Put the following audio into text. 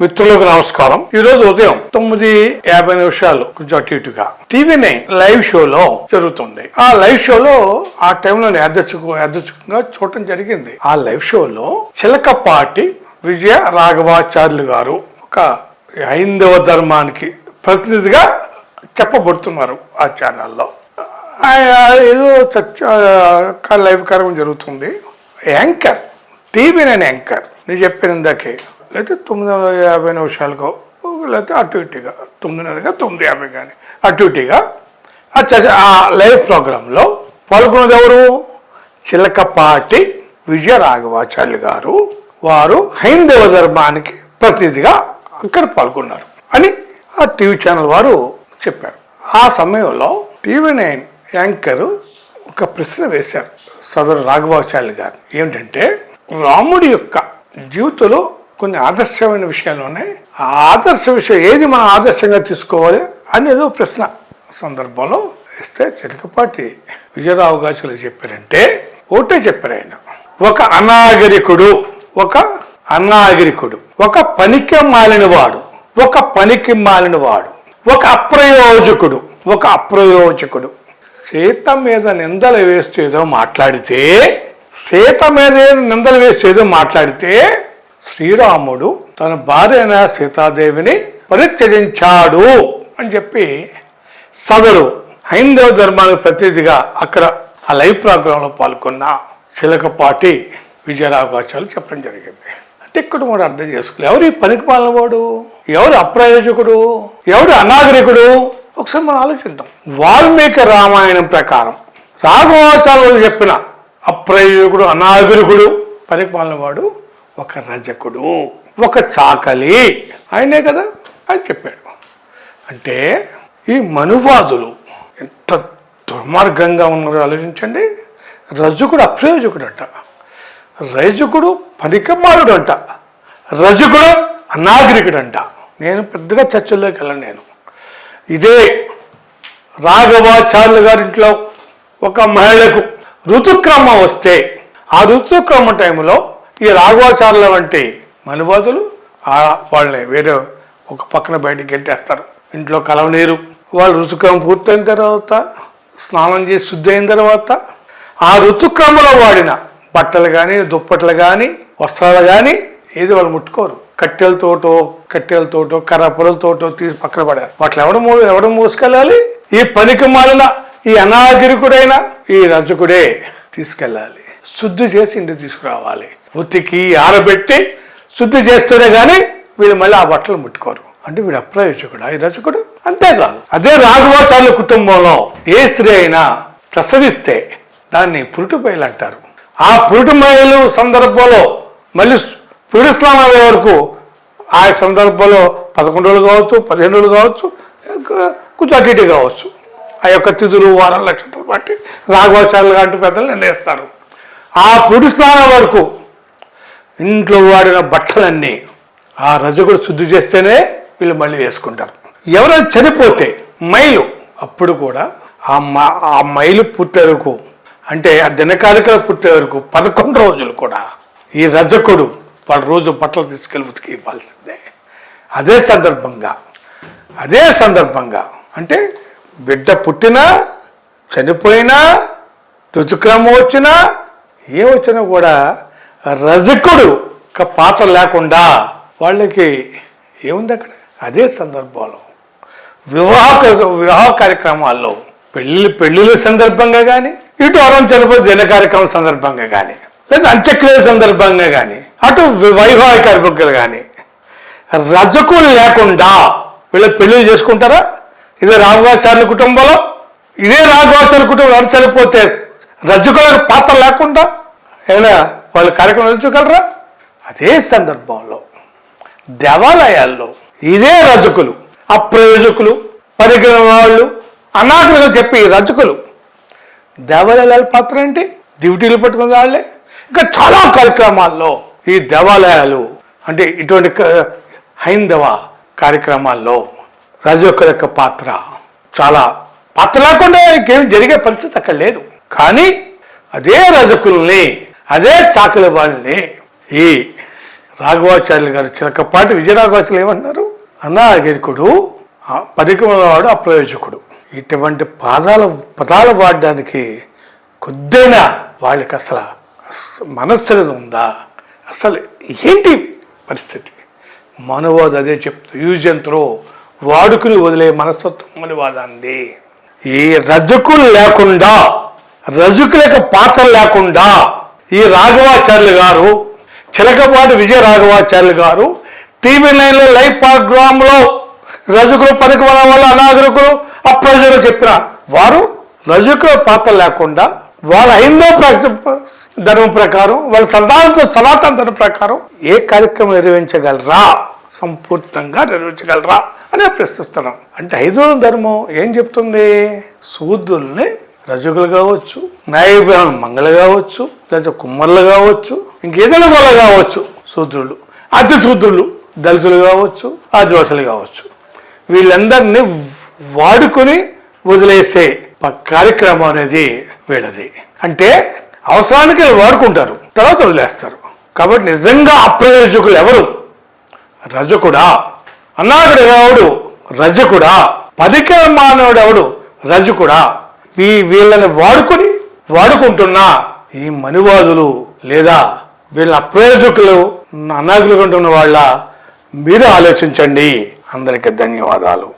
మిత్రులకు నమస్కారం. ఈ రోజు ఉదయం తొమ్మిది యాభై నిమిషాలు కొంచెం అటు ఇటుగా టీవీ నైన్ లైవ్ షోలో జరుగుతుంది. ఆ లైవ్ షోలో ఆ టైంలో నేను యాదృచ్ఛిక యాదృచ్ఛికంగా చూడటం జరిగింది. ఆ లైవ్ షోలో చిలకపాటి విజయ రాఘవాచార్యులు గారు ఒక హైందవ ధర్మానికి ప్రతినిధిగా చెప్పబడుతున్నారు ఆ ఛానల్లో. ఏదో లైవ్ కార్యక్రమం జరుగుతుంది. Anchor TV nine anchor. నేను చెప్పిన ఇందాకే లేకపోతే తొమ్మిది వందల యాభై నిమిషాలకు లేకపోతే అటు ఇటుగా. తొమ్మిదిన్నరగా తొమ్మిది యాభై కానీ. అటు ఇటుగా. ఆ చర్చ ఆ లైవ్ ప్రోగ్రాంలో పాల్గొన్నది ఎవరు? చిలకపాటి విజయ రాఘవాచార్యులు గారు. వారు హైందవ ధర్మానికి ప్రతినిధిగా అక్కడ పాల్గొన్నారు అని ఆ టీవీ ఛానల్ వారు చెప్పారు. ఆ సమయంలో టీవీ నైన్ యాంకర్ ఒక ప్రశ్న వేశారు. సదరు రాఘవాచార్యులు గారు. ఏమిటంటే రాముడి యొక్క జీవితంలో కొన్ని ఆదర్శమైన విషయాలు ఉన్నాయి. ఆ ఆదర్శ విషయం ఏది మనం ఆదర్శంగా తీసుకోవాలి అనేది ఒక ప్రశ్న సందర్భంలో ఇస్తే చిలకపాటి విజయరావు గారు చెప్పారంటే ఒకటే చెప్పారు ఆయన. ఒక అనాగరికుడు ఒక అనాగరికుడు ఒక పనికి మాలినవాడు ఒక పనికి మాలినవాడు ఒక అప్రయోజకుడు ఒక అప్రయోజకుడు. సీత మీద నిందలు వేస్తేదో మాట్లాడితే సీత మీద నిందలు వేస్తేదో మాట్లాడితే శ్రీరాముడు తన భార్య అయిన సీతాదేవిని పరిత్యజించాడు అని చెప్పి సదరు హైందవ ధర్మానికి ప్రతినిధిగా అక్కడ ఆ లైవ్ ప్రోగ్రాంలో పాల్గొన్న చిలకపాటి విజయరాఘాచార్యులు చెప్పడం జరిగింది. అంటే ఇక్కడ మనం అర్థం చేసుకోలేదు ఎవరు ఈ పనికి వాడు ఎవరు అప్రయోజకుడు? ఎవరు అనాగరికుడు? ఒకసారి మనం ఆలోచిద్దాం. వాల్మీకి రామాయణం ప్రకారం రాఘవాచార్యులు చెప్పిన అప్రయోజకుడు అనాగరికుడు పనికి వాడు ఒక రజకుడు ఒక చాకలి. ఆయనే కదా? అని చెప్పాడు. అంటే ఈ మనువాదులు ఎంత దుర్మార్గంగా ఉన్నారో ఆలోచించండి. రజకుడు అప్రయోజకుడు అంట రజకుడు పనికమారుడు అంట రజకుడు అనాగరికుడు అంట నేను పెద్దగా చర్చల్లోకి వెళ్ళను నేను. ఇదే రాఘవాచార్యులు గారింట్లో ఒక మహిళకు ఋతుక్రమం వస్తే ఆ ఋతుక్రమ టైంలో ఈ రాఘవాచార్యుల వంటి మనువాదులు ఆ వాళ్ళని వేరే ఒక పక్కన బయటికి గెంటేస్తారు. ఇంట్లో కలవనీరు వాళ్ళు ఋతుక్రమం పూర్తయిన తర్వాత స్నానం చేసి శుద్ధి అయిన తర్వాత ఆ ఋతుక్రమంలో వాడిన బట్టలు కానీ దుప్పట్లు కానీ వస్త్రాలు కానీ ఏది వాళ్ళు ముట్టుకోరు. కట్టెలతోటో కట్టెలతోటో కర్రపులతోటో తీసి పక్కన పడారు వాటిని ఎవడ మో ఎవడ మోసుకెళ్ళాలి? ఈ పనికి మాలిన ఈ అనాగిరికుడైన ఈ రజకుడే తీసుకెళ్ళాలి. శుద్ధి చేసి ఇంటికి తీసుకురావాలి. ఉతికి ఆరబెట్టి శుద్ధి చేస్తేనే కానీ వీళ్ళు మళ్ళీ ఆ బట్టలు ముట్టుకోరు. అంటే వీడు అప్రయోజకుడు. ఈ రచకుడు అంతేకాదు అదే రాఘవాచార్య కుటుంబంలో ఏ స్త్రీ అయినా ప్రసవిస్తే దాన్ని పురుటుబయలు అంటారు. ఆ పురుటుబయలు సందర్భంలో మళ్ళీ పురుడు స్నానాల వరకు ఆ సందర్భంలో పదకొండు రోజులు కావచ్చు పదిహేను రోజులు కావచ్చు కొంచెం అటు ఇటు కావచ్చు. ఆ యొక్క తిథులు వారాల నక్షత్రాలు బట్టి రాఘవాచార్యులు లాంటి పెద్దలు నిర్ణయిస్తారు. ఆ పురుడు స్నానం వరకు ఇంట్లో వాడిన బట్టలన్నీ ఆ రజకుడు శుద్ధి చేస్తేనే వీళ్ళు మళ్ళీ వేసుకుంటారు. ఎవరైనా చనిపోతే మైలు. అప్పుడు కూడా ఆ మ ఆ మైలు పుట్టే వరకు అంటే ఆ దినకాలికలు పుట్టే వరకు పదకొండు రోజులు కూడా ఈ రజకుడు వాళ్ళ రోజు బట్టలు తీసుకెళ్ళి ఉతికి ఇవ్వాల్సిందే. అదే సందర్భంగా అదే సందర్భంగా అంటే బిడ్డ పుట్టినా చనిపోయినా రుచుక్రమం వచ్చినా ఏ వచ్చినా కూడా రజకుడు ఒక పాత్ర లేకుండా వాళ్ళకి ఏముంది అక్కడ? అదే సందర్భంలో వివాహ వివాహ కార్యక్రమాల్లో పెళ్ళిళ్ళు పెళ్ళిళ్ళ సందర్భంగా కానీ ఇటు అరం చనిపోయి జన కార్యక్రమం సందర్భంగా కానీ లేదా అంత్యక్రియల సందర్భంగా కానీ అటు వైవాహిక కార్యక్రమాలు కానీ రజకులు లేకుండా వీళ్ళు పెళ్ళి చేసుకుంటారా? ఇదే రాఘవాచార్యుల కుటుంబంలో ఇదే రాఘవాచార్యుల కుటుంబం ఎవరు చనిపోతే రజకులకు పాత్ర లేకుండా? ఏమైనా వాళ్ళు కార్యక్రమం నిర్వహించగలరా? అదే సందర్భంలో దేవాలయాల్లో ఇదే రజకులు అప్రయోజకులు పరిగణ వాళ్ళు అనాథులుగా చెప్పి రజకులు దేవాలయాల పాత్ర ఏంటి? డ్యూటీలు పట్టుకున్న వాళ్ళే. ఇంకా చాలా కార్యక్రమాల్లో ఈ దేవాలయాలు అంటే ఇటువంటి హైందవ కార్యక్రమాల్లో రజకుల యొక్క పాత్ర చాలా పాత్ర లేకుండా ఇంకేం జరిగే పరిస్థితి అక్కడ లేదు. కానీ అదే రజకుల్ని అదే చాకుల వాళ్ళని ఈ రాఘవాచార్యులు గారు చిలకపాటి విజయరాఘవాచార్యులు ఏమన్నారు అనాగరికుడు పరికమలవాడు అప్రయోజకుడు. ఇటువంటి పాదాల పదాలు వాడడానికి కొద్దైనా వాళ్ళకి అసలు మనస్సు ఉందా? అసలు ఏంటి పరిస్థితి? మనువాదం అదే చెప్తూ యూజ్ త్రో వాడుకుని వదిలే మనస్తత్వం మనువాదాంది ఈ రజకులు లేకుండా రజకులకు పాత్ర లేకుండా ఈ రాఘవాచార్యులు గారు చిలకపాటి విజయ రాఘవాచార్యులు గారు టీవీ నైన్లో లైవ్ ప్రోగ్రాంలో రజకులు పనికి మన వాళ్ళ అనాగరికులు అప్రజలు చెప్పిన వారు రజకుల పాత్ర లేకుండా వాళ్ళ హిందూ ధర్మం ప్రకారం వాళ్ళ సంతానంతో సనాతన ధర్మం ప్రకారం ఏ కార్యక్రమం నిర్వహించగలరా? సంపూర్ణంగా నిర్వహించగలరా? అని ప్రశ్నిస్తున్నాం అంటే హైదరాబాద్ ధర్మం ఏం చెప్తుంది? శూద్రుల్ని రజకులు కావచ్చు నాయకులు మంగళ కావచ్చు లేకపోతే కుమ్మర్లు కావచ్చు ఇంకేదైనా వాళ్ళ కావచ్చు శూద్రులు అతి శూద్రులు దళితులు కావచ్చు ఆదివాసులు కావచ్చు. వీళ్ళందరినీ వాడుకొని వదిలేసే కార్యక్రమం అనేది వీళ్ళది. అంటే అవసరానికి వాడుకుంటారు తర్వాత వదిలేస్తారు. కాబట్టి నిజంగా అప్రయోజకులు ఎవరు? రజకుడా. అన్నాడు ఎవడు? రజకుడా. పదికర మానవుడు ఎవడు? రజకుడా. వీ వీళ్ళని వాడుకొని వాడుకుంటున్న ఈ మనివాదులు లేదా వీళ్ళ అప్రయోజకులు అనాగులు వాళ్ళ మీరు ఆలోచించండి. అందరికీ ధన్యవాదాలు.